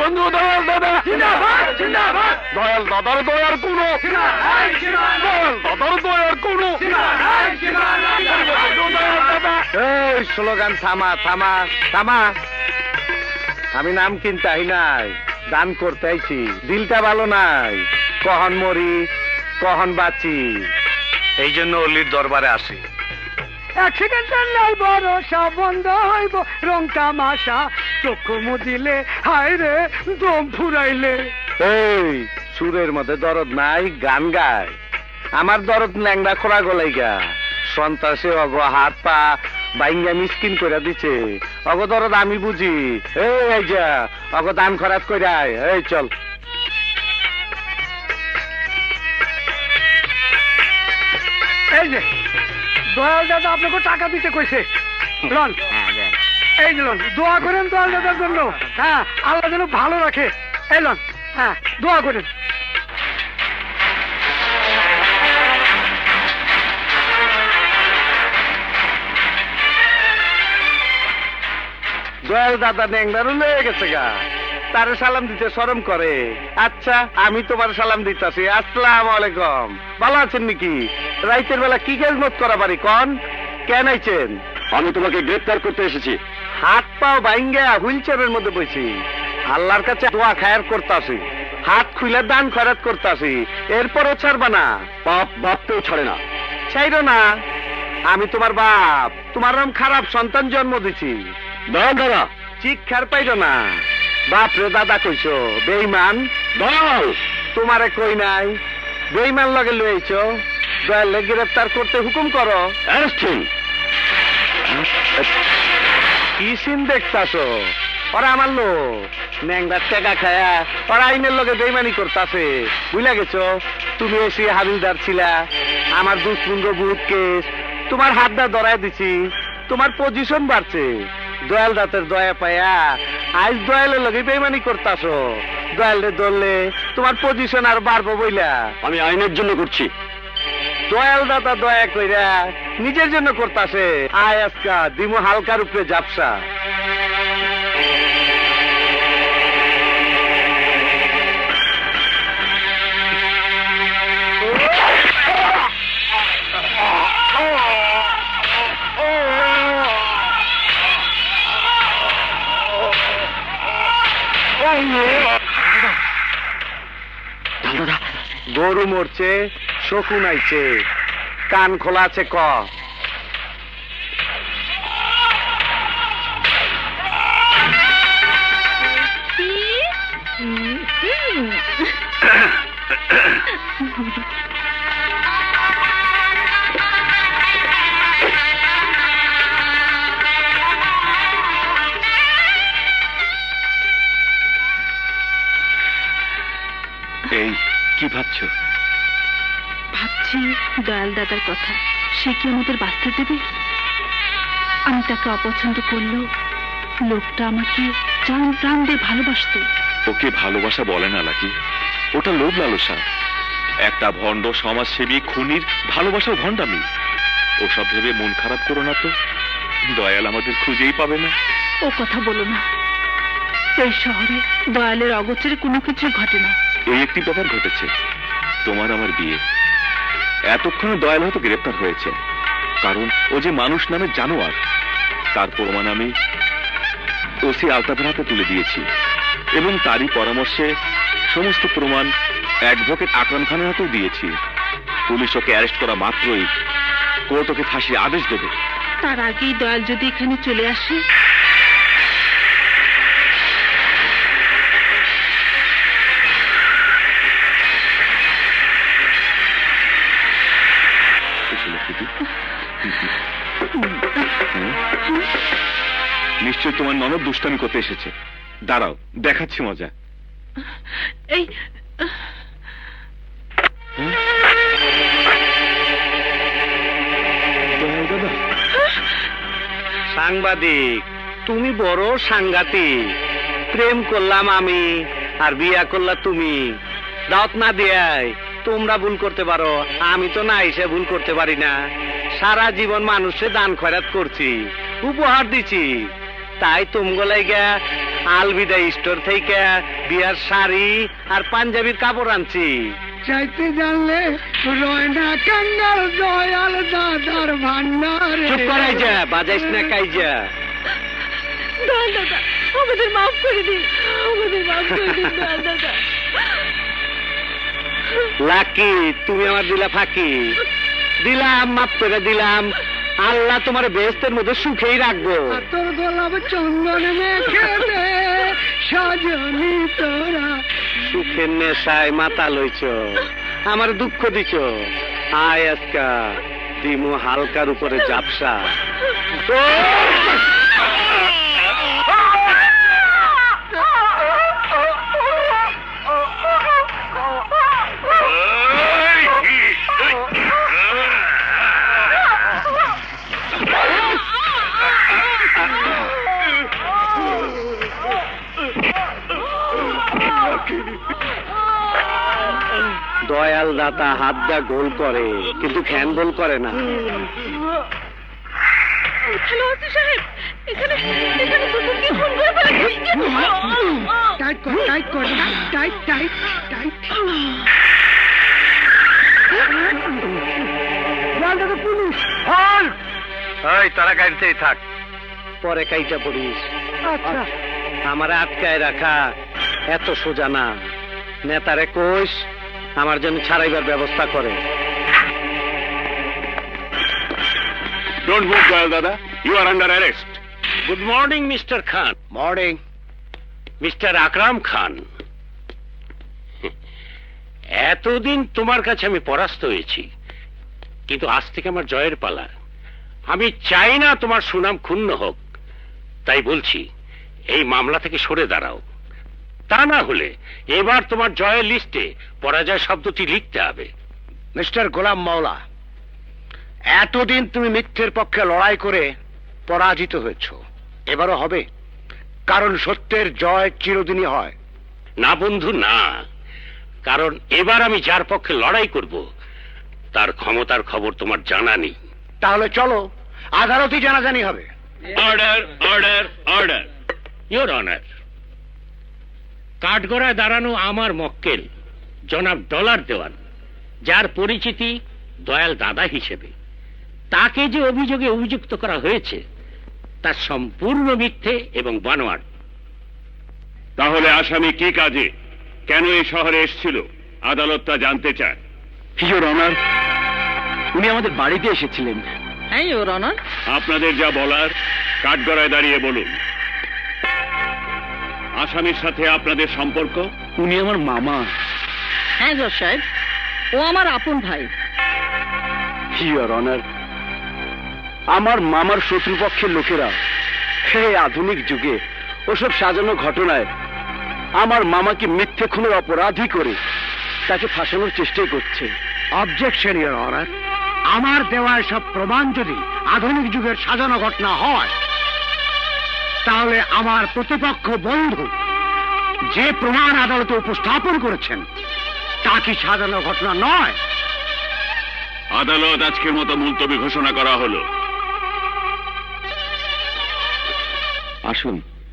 বন্ধু দয়াল দাদা। দয়াল দাদার দয়ার কোনো। দয়াল দাদার দয়ার কোনো। এই স্লোগান থামা থামা থামা। আমি নাম কিনতে আই নাই দান করতে আইছি। দিলটা ভালো নাই কহন মরি কহন বাঁচি। এই জন্য অলির দরবারে আসি। এক সেকেন্ডের নাই ভরসা বন্ধ হইব রং তামাশা। চক্ষু মুদিলে হায় রে দম ফুরাইলে। এই সুরের মধ্যে দরদ নাই গান গায়। আমার দরদ ল্যাংড়া খোরা গলাইগা। সন্ত্রাসে অগ হাত পা বাইঙ্গা মিসকিন করে দিছে। অগ দরদ আমি বুঝি। এই এই যা অগ দান খরাত কইরাই এই চল। এই যে দয়াল দাদা আপনাকে টাকা দিতে কইছে। লন এই লন, দোয়া করেন দয়াল দাদার জন্য। হ্যাঁ আল্লাহ যেন ভালো রাখে। এই লন হ্যাঁ দোয়া করেন। দয়াল দাদা ন্যাংরারও লয়ে গেছে গা। তারে সালাম দিতে শরম করে। আচ্ছা আমি তোমার সালাম দিতাছি। আসসালাম আলাইকুম। ভালো আছেন নাকি? রাইতের বেলা কি খেজমত করা পারি কন? কেন আইছেন আমি তোমাকে গ্রেফতার করতে এসেছি। হাত পাও বাইঙ্গা হুইল চেয়ারের মধ্যে বইছি। আল্লাহর কাছে দোয়া খায়ার করতাছি। হাত খুলে দান খয়রাত করতাছি। এরপরও ছাড়বা না। পাপ ভাবতেও ছাড়ে না। চাইরো না। আমি তোমার বাপ। তোমার নাম খারাপ সন্তান জন্ম দিছি। দয়াল দাদা শিক্ষার পাইরো না। বাপ রে দাদা কইছো বেইমান তোমারে কই নাই? বেইমান লগে লইছো দয়ালে গ্রেফতার করতে হুকুম করো। কি সিন দেখতাছো? ওরা আমার লোক। ন্যাংরার টেকা খায়া ওরা আইনের লগে বেইমানি করতাছে। বুঝলা গেছো? তুমি এসে হাবিলদার ছিলা। আমার দুষ্পুঙ্গ বুট কেস তোমার হাত দা ধরায় দিছি। তোমার পজিশন বাড়ছে। দয়াল দাঁতের দয়া পায়া আজ দয়ালের লগে বেইমানি করতাছো। দয়ালে ধরলে তোমার পজিশন আর বাড়বো বইলা। আমি আইনের জন্য করছি। দয়াল দাদা দয়া কইরা নিজের জন্য করতাছে। আয় আজকা দিমু হালকার উপরে জাপসা। গরু মরছে শকুন আইছে। কান খোলা আছে ক। এই কি ভাবছ? ভাবছি দয়াল দাদার কথা। সে কি আমাদের বাঁচতে দেবে? আমি তাকে অপছন্দ করলেও লোকটা আমাকে জান প্রাণ দিয়ে ভালোবাসতো। ওকে ভালোবাসা বলে না লাকি। ওটা লোভ লালসা। একটা ভণ্ড সমাজসেবী খুনির ভালোবাসার ভণ্ডামি। ওসব ভেবে মন খারাপ করো না তো। দয়াল আমাদের খুঁজেই পাবে না। ও কথা বলো না। এই শহরে দয়ালের অগোচরে কোনো কিছু ঘটে না। এই একটি ব্যাপার ঘটেছে। তোমার আমার বিয়ে। এতক্ষণে দয়াল হয়তো গ্রেপ্তার হয়েছে। কারণ ও যে মানুষ নামে জানোয়ার, তার প্রমাণ আমি ওসি আলতাফের হাতে তুলে দিয়েছি। এবং তারই পরামর্শে সমস্ত প্রমাণ অ্যাডভোকেট আকরাম খানের হাতেও দিয়েছি। পুলিশ ওকে অ্যারেস্ট করা মাত্রই কোর্ট ওকে ফাঁসির আদেশ দেবে। তার আগেই দয়াল যদি এখানে চলে আসে নিশ্চয় তোমার ননদ দুষ্টামি করতে এসেছে। দাঁড়াও দেখাচ্ছি মজা। এই সাংবাদিক তুমি বড় সাংঘাতিক। প্রেম করলাম আমি আর বিয়া করলা তুমি। দাওয়াত না দিয়াই তোমরা ভুল করতে পারো। আমি তো না এসে ভুল করতে পারি না। সারা জীবন মানুষে দান খয়রাত করছি উপহার দিছি। তাই তুমগো লাইগা আলবিদা স্টোর থেকে বিয়ার শাড়ি আর পাঞ্জাবির কাপড় আনছি। চাইতে জানলে রয়না কাঙ্গাল দয়াল দাদার ভান্ডার। চুপ করাই যা বাজাইস না কাই যা। দয়াল দাদা আমাদের মাফ করে দিন আমাদের মাফ করে দিন দয়াল দাদা। লাকি তুমি আমার দিলা ফাঁকি। দিলাম মাপ করে দিলাম। আল্লাহ তোমার বেহেস্তের মধ্যে সুখেই রাখব। তোর গোলাপ চন্দন তোরা। সুখের নেশায় মাথা লইছ আমার দুঃখ দিছ। আয় আজকা দিমু হালকার উপরে জাপসা দয়াল দাতা হাত দা গোল করে কিন্তু খ্যান গোল করে না। সাহেব এখানে এখানে কুকুরকে করে টাইট কর টাইট কর টাইট টাইট টাইট। পুলিশ। ওই তারা গাড়িতেই থাক। পরে কাইটা পড়িস। আচ্ছা। আমার আটকায় রাখা এত সোজা না। নেতারে কোষ আমার জন্য ছাড়াইবার ব্যবস্থা করে। ডোন্ট মুভ দয়াল দাদা you are under arrest good morning mister Khan morning mister Akram Khan এতদিন তোমার কাছে আমি পরাস্ত হয়েছি কিন্তু আজ থেকে আমার জয়ের পালা। আমি চাই না তোমার সুনাম ক্ষুণ্ণ হোক। তাই বলছি এই মামলা থেকে সরে দাঁড়াও। তা না হলে এবার তোমার জয়ের লিস্টে পরাজয় শব্দটি লিখতে হবে। মিস্টার গোলাম মাওলা এতদিন তুমি মিথ্যের পক্ষে লড়াই করে পরাজিত হয়েছ। এবারও হবে কারণ সত্যের জয় চিরদিনই হয়। না বন্ধু না। কারণ এবার আমি যার পক্ষে লড়াই করব তার ক্ষমতার খবর তোমার জানা নেই। তাহলে চলো আদালতই জানাজানি হবে। Order order order your honour কাঠগড়ায় দাঁড়ানো আমার মক্কেল জনাব ডলার দেওয়ান যার পরিচিতি দয়াল দাদা হিসেবে। তাকে যে অভিযোগে অভিযুক্ত করা হয়েছে তা সম্পূর্ণ মিথ্যে এবং বানোয়াট। তাহলে আসামি কি কাজে? কেন এই শহরে এসেছিল? আদালত তা জানতে চায়। ইয়োর অনার উনি আমাদের বাড়িতে এসেছিলেন। হ্যাঁ অনার। আপনাদের যা বলার কাঠগড়ায় দাঁড়িয়ে বলুন। আসামির সাথে আপনাদের সম্পর্ক? উনি আমার মামা। হ্যাঁ জজ সাহেব। ও আমার আপন ভাই। ইয়োর অনার আমার মামার শত্রুপক্ষের লোকেরা হে আধুনিক যুগে ওসব সাজানো ঘটনায় আমার মামাকে মিথ্যে খুনের অপরাধী করে তাকে ফাঁসানোর চেষ্টাই করছে। অবজেকশন ইয়োর অনার আমার দেওয়া সব প্রমাণ যদি আধুনিক যুগের সাজানো ঘটনা হয় তাহলে আমার প্রতিপক্ষ বন্ধু যে প্রমাণ আদালতে উপস্থাপন করেছেন তা কি সাজানো ঘটনা নয়? আদালত আজকের মতো মুলতবি ঘোষণা করা হলো। আসুন